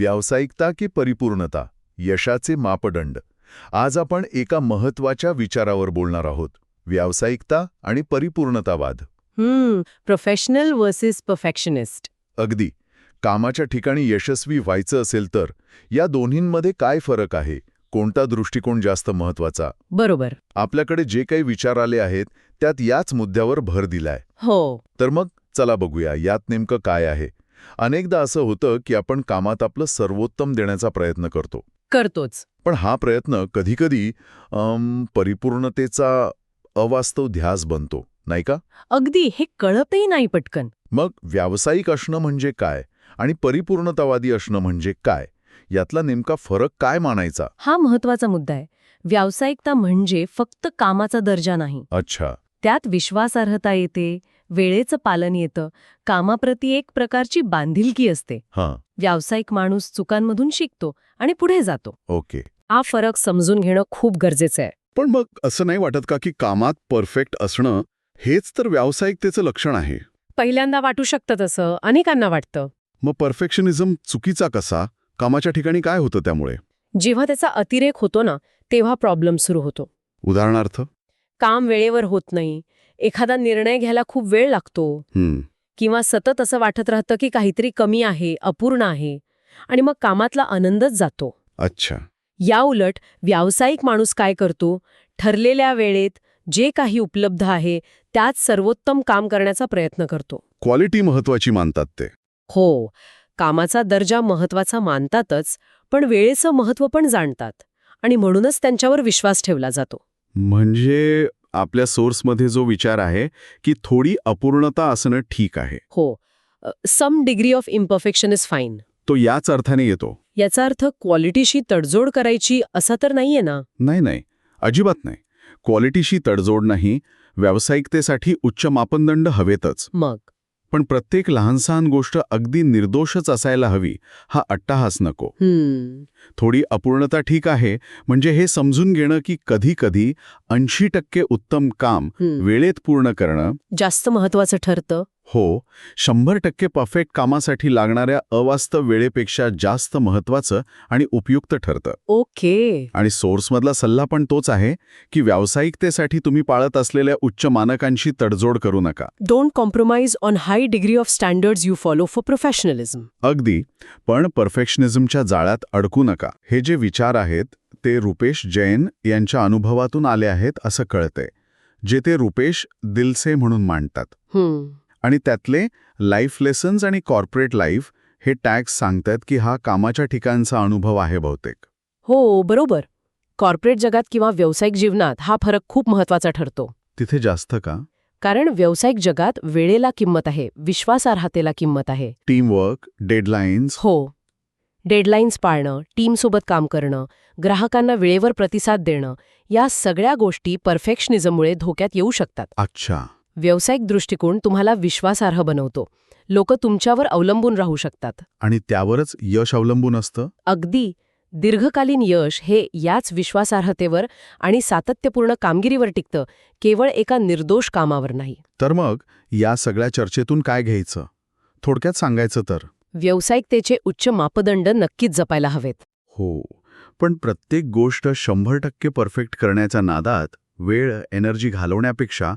व्यावसायिकता की परिपूर्णता यशाचे मापदंड. आज आपण एका महत्त्वाच्या विचारावर बोलणार आहोत व्यावसायिकता आणि परिपूर्णतावाद. हम्म प्रोफेशनल वर्सेस परफेक्शनिस्ट अगदी. कामाच्या ठिकाणी यशस्वी व्हायचं असेल तर या दोन्हींमध्ये काय फरक आहे? कोणता दृष्टिकोन जास्त महत्त्वाचा बरोबर. आपल्याकडे जे काही विचार आले आहेत त्यात याच मुद्द्यावर भर दिलाय. हो. तर मग चला बघूया यात नेमकं काय आहे? अनेकदा असं होतं की आपण कामात आपलं सर्वोत्तम देण्याचा प्रयत्न करतो. करतोच. पण हा प्रयत्न कधीकधी परिपूर्णतेचा अवास्तव ध्यास बनतो नाही का? अगदी हे कळतही नाही पटकन. मग व्यावसायिक असणं म्हणजे काय? आणि परिपूर्णतावादी असणं म्हणजे काय? यातला नेमका फरक काय मानायचा? हा महत्त्वाचा मुद्दा आहे. व्यावसायिकता म्हणजे फक्त कामाचा दर्जा नाही. अच्छा. त्यात विश्वासार्हता येते वेळेचं पालन येतं. कामाप्रती एक प्रकारची बांधिलकी असते. हां. व्यावसायिक माणूस चुकांमधून शिकतो आणि पुढे जातो. ओके. हा फरक समजून घेणं खूप गरजेचं आहे. पण मग असं नाही वाटत का की कामात परफेक्ट असणं हेच तर व्यावसायिकतेचं लक्षण आहे? पहिल्यांदा वाटू शकतं तसं अनेकांना वाटतं. मग परफेक्शनिझम चुकीचा कसा? कामाच्या ठिकाणी काय होतं त्यामुळे? जेव्हा त्याचा अतिरेक होतो ना तेव्हा प्रॉब्लेम सुरू होतो. उदाहरणार्थ? काम वेळेवर होत नाही. एखादा निर्णय घ्यायला खूप वेळ लागतो. किंवा सतत असं वाटत राहतं की काहीतरी कमी आहे अपूर्ण आहे आणि मग कामातला आनंदच जातो. अच्छा. या उलट व्यावसायिक माणूस काय करतो? ठरलेल्या वेळेत जे काही उपलब्ध आहे त्यात सर्वोत्तम काम करण्याचा प्रयत्न करतो. क्वालिटी महत्वाची मानतात ते. हो कामाचा दर्जा महत्त्वाचा मानतातच पण वेळेचं महत्त्व पण जाणतात आणि म्हणूनच त्यांच्यावर विश्वास ठेवला जातो. म्हणजे आपल्या सोर्समध्ये जो विचार आहे की थोडी अपूर्णता असणं ठीक आहे. हो. Some degree of imperfection is fine तो याच अर्थाने येतो. याचा अर्थ क्वालिटीशी तडजोड करायची असा तर नाहीये ना? नाही नाही. अजिबात नाही. क्वालिटीशी तडजोड नाही. व्यावसायिकतेसाठी उच्च मापदंड हवेतच. मग? पण प्रत्येक लहानसहान गोष्ट अगदी निर्दोषच असायला हवी हा अट्टाहास नको. थोडी अपूर्णता ठीक आहे म्हणजे हे समजून घेणं की कधी कधी ऐंशी टक्के उत्तम काम. वेळेत पूर्ण करणं जास्त महत्वाचं ठरतं. हो शंभर टक्के परफेक्ट कामासाठी लागणाऱ्या अवास्तव वेळेपेक्षा जास्त महत्वाचं आणि उपयुक्त ठरतं. ओके. आणि सोर्समधला सल्ला पण तोच आहे की व्यावसायिकतेसाठी तुम्ही पाळत असलेल्या उच्च मानकांशी तडजोड करू नका. Don't compromise on high degree of standards you follow for professionalism अगदी पण परफेक्शनिझमच्या जाळ्यात अडकू नका. हे जे विचार आहेत ते रुपेश जैन यांच्या अनुभवातून आले आहेत असं कळतंय जे ते रुपेश दिलसे म्हणून मांडतात. आणि त्यातले लाईफ लेसन्स आणि कॉर्पोरेट लाईफ हे टॅग्स सांगतात की हा कामाच्या ठिकाणचा अनुभव आहे बहुतेक. हो बरोबर. कॉर्पोरेट जगात किंवा व्यावसायिक जीवनात हा फरक खूप महत्त्वाचा ठरतो. तिथे जास्त का? कारण व्यावसायिक जगात वेळेला किंमत आहे विश्वासार्हतेला किंमत आहे. टीमवर्क डेडलाईन्स हो. डेडलाईन्स पाळणं टीमसोबत काम करणं ग्राहकांना वेळेवर प्रतिसाद देणं या सगळ्या गोष्टी परफेक्शनिझममुळे धोक्यात येऊ शकतात. अच्छा. व्यावसायिक दृष्टिकोन तुम्हाला विश्वासार्ह बनवतो. लोक तुमच्यावर अवलंबून राहू शकतात. आणि त्यावरच यश अवलंबून असतं? अगदी. दीर्घकालीन यश हे याच विश्वासार्हतेवर आणि सातत्यपूर्ण कामगिरीवर टिकतं केवळ एका निर्दोष कामावर नाही. तर मग या सगळ्या चर्चेतून काय घ्यायचं? थोडक्यात सांगायचं तर. व्यावसायिकतेचे उच्च मापदंड नक्कीच जपायला हवेत. हो. पण प्रत्येक गोष्ट शंभर टक्के परफेक्ट करण्याच्या नादात वेळ एनर्जी घालवण्यापेक्षा